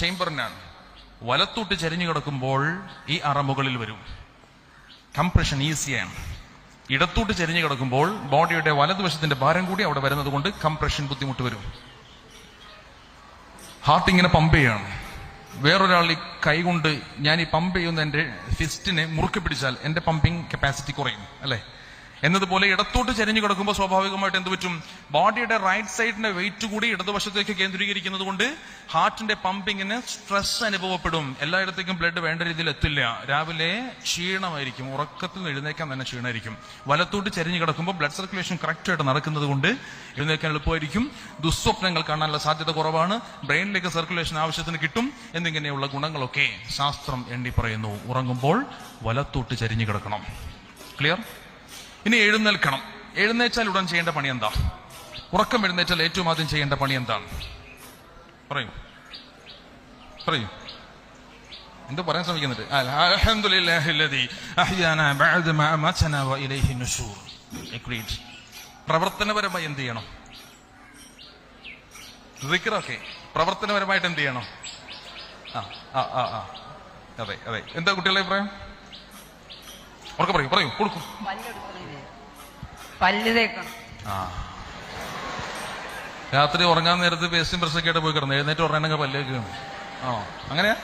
ചേംബറിനാണ്. വലത്തോട്ട് ചരിഞ്ഞു കിടക്കുമ്പോൾ ഈ അറ മുകളിൽ വരും. കംപ്രഷൻ ഈസിയാണ്. ഇടത്തോട്ട് ചരിഞ്ഞു കിടക്കുമ്പോൾ ബോഡിയുടെ വലതുവശത്തിന്റെ ഭാരം കൂടി അവിടെ വരുന്നത് കൊണ്ട് കംപ്രഷൻ ബുദ്ധിമുട്ട് വരും. ഹാർട്ട് ഇങ്ങനെ പമ്പ് ചെയ്യാണ്. വേറൊരാൾ ഈ കൈ കൊണ്ട് ഞാൻ ഈ പമ്പ് ചെയ്യുന്ന എന്റെ ഫിസ്റ്റിനെ മുറുക്കി പിടിച്ചാൽ എന്റെ പമ്പിങ് കപ്പാസിറ്റി കുറയും അല്ലെ? എന്നതുപോലെ ഇടത്തോട്ട് ചരിഞ്ഞു കിടക്കുമ്പോൾ സ്വാഭാവികമായിട്ട് എന്ത് പറ്റും? ബോഡിയുടെ റൈറ്റ് സൈഡിന്റെ വെയിറ്റ് കൂടി ഇടതുവശത്തേക്ക് കേന്ദ്രീകരിക്കുന്നത് കൊണ്ട് ഹാർട്ടിന്റെ പമ്പിങ്ങിന് സ്ട്രെസ് അനുഭവപ്പെടും. എല്ലായിടത്തേക്കും ബ്ലഡ് വേണ്ട രീതിയിൽ എത്തില്ല. രാവിലെ ക്ഷീണമായിരിക്കും. ഉറക്കത്തിൽ എഴുന്നേക്കാൻ തന്നെ ക്ഷീണമായിരിക്കും. വലത്തോട്ട് ചരിഞ്ഞു കിടക്കുമ്പോൾ ബ്ലഡ് സർക്കുലേഷൻ കറക്റ്റ് ആയിട്ട് നടക്കുന്നത് കൊണ്ട് എഴുന്നേക്കാൻ എളുപ്പമായിരിക്കും. ദുസ്വപ്നങ്ങൾ കാണാനുള്ള സാധ്യത കുറവാണ്. ബ്രെയിനിലേക്ക് സർക്കുലേഷൻ ആവശ്യത്തിന് കിട്ടും. എന്നിങ്ങനെയുള്ള ഗുണങ്ങളൊക്കെ ശാസ്ത്രം എണ്ണി പറയുന്നു ഉറങ്ങുമ്പോൾ വലത്തോട്ട് ചരിഞ്ഞു കിടക്കണം. ക്ലിയർ ഇനി എഴുന്നേൽക്കണം. എഴുന്നേച്ചാൽ ഉടൻ ചെയ്യേണ്ട പണി എന്താ? ഉറക്കം എഴുന്നേറ്റാൽ ഏറ്റവും ആദ്യം ചെയ്യേണ്ട പണി എന്താണ്? പറയൂ. പറയൂ. എന്തോ പറയാൻ ശ്രമിക്കുന്നുണ്ട്. പ്രവർത്തനപരമായി എന്ത് ചെയ്യണം? ദിക്റൊക്കെ. പ്രവർത്തനപരമായിട്ട് എന്ത് ചെയ്യണം? ആ ആ ആ അതെ അതെ. എന്താ കുട്ടികളെ അഭിപ്രായം? ഉറക്കെ പറയൂ പറയൂ കൊടുക്കും. പല്ലെടുക്കണില്ലേ പല്ല് തേക്കണം ആ. രാത്രി ഉറങ്ങാൻ നേരത്ത് പേസ്റ്റും ബ്രഷൊക്കെ ആയിട്ട് പോയി കിടന്നു. എഴുന്നേറ്റ് ഉറങ്ങണമെങ്കിൽ പല്ലേക്കാണ് ആണോ? അങ്ങനെയാ?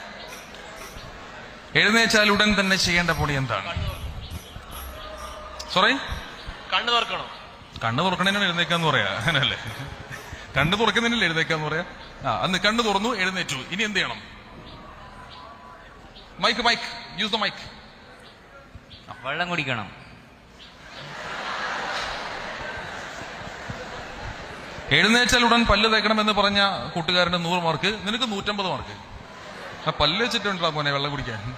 എഴുന്നേച്ചാൽ ഉടൻ തന്നെ ചെയ്യേണ്ട പൊടി എന്താണ്? സോറി കണ്ണു തുറക്കണോ? കണ്ണ് തുറക്കണേനാണ് എഴുന്നേക്കാന്ന് പറയാ. അങ്ങനല്ലേ? കണ്ണ് തുറക്കുന്നതിനല്ലേ എഴുന്നേക്കാന്ന് പറയാ? ആ അന്ന് കണ്ണു തുറന്നു എഴുന്നേറ്റു. ഇനി എന്ത് ചെയ്യണം? Mic mic use the mic വെള്ളം കുടിക്കണം. എഴുന്നേച്ചാൽ ഉടൻ പല്ല് തേക്കണം എന്ന് പറഞ്ഞ കൂട്ടുകാരന് നൂറ് മാർക്ക്. നിനക്ക് നൂറ്റമ്പത് മാർക്ക്. ആ പല്ല് വെച്ചിട്ടുണ്ടാ മോനെ വെള്ളം കുടിക്കാൻ.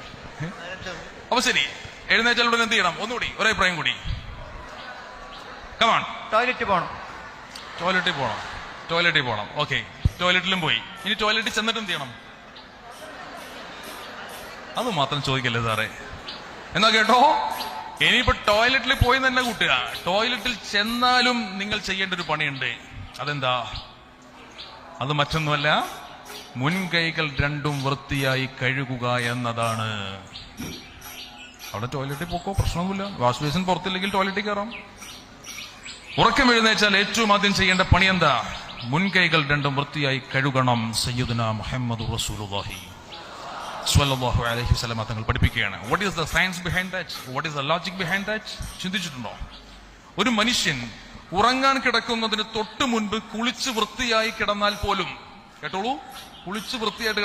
അപ്പൊ ശരി. എഴുന്നേച്ചാൽ ഉടൻ എന്ത് ചെയ്യണം? ഒന്നുകൂടി ഒരേ അഭിപ്രായം കൂടി. കമാൺ ടോയ്ലറ്റിൽ പോകണം ടോയ്ലറ്റിൽ പോകണം ടോയ്ലറ്റിൽ പോകണം ഓക്കെ ടോയ്ലറ്റിലും പോയി. ഇനി ടോയ്ലറ്റിൽ ചെന്നിട്ട് എന്ത് ചെയ്യണം? അത് മാത്രം ചോദിക്കല്ലേ സാറേ. എന്നാ കേട്ടോ? ഇനിയിപ്പോ ടോയ്ലറ്റിൽ പോയി തന്നെ കൂട്ടുക. ടോയ്ലറ്റിൽ ചെന്നാലും നിങ്ങൾ ചെയ്യേണ്ട ഒരു പണിയുണ്ട്. അതെന്താ? അത് മറ്റൊന്നുമല്ല മുൻകൈകൾ രണ്ടും വൃത്തിയായി കഴുകുക എന്നതാണ്. അവിടെ ടോയ്ലറ്റിൽ പോക്കോ? പ്രശ്നമൊന്നുമില്ല. വാഷ് ബേസിൻ പുറത്തില്ലെങ്കിൽ ടോയ്ലറ്റിൽ കയറാം. ഉറക്കം എഴുന്നേച്ചാൽ ഏറ്റവും ആദ്യം ചെയ്യേണ്ട പണി എന്താ? മുൻകൈകൾ രണ്ടും വൃത്തിയായി കഴുകണം. സയ്യുദന മുഹമ്മദ് റസൂലുള്ളാഹി. സ്വല്ലല്ലാഹു അലൈഹി വസല്ലമ തങ്ങൾ പഠിപ്പിക്കുകയാണ്. What is the science behind that what is the logic behind that ചിന്തിച്ചിട്ടുണ്ടോ? ഒരു മനുഷ്യൻ ഉറങ്ങാൻ കിടക്കുന്നതിന് തൊട്ട് മുൻപ് കുളിച്ച് വൃത്തിയായി കിടന്നാൽ പോലും കേട്ടോളൂ കുളിച്ച് വൃത്തിയായിട്ട്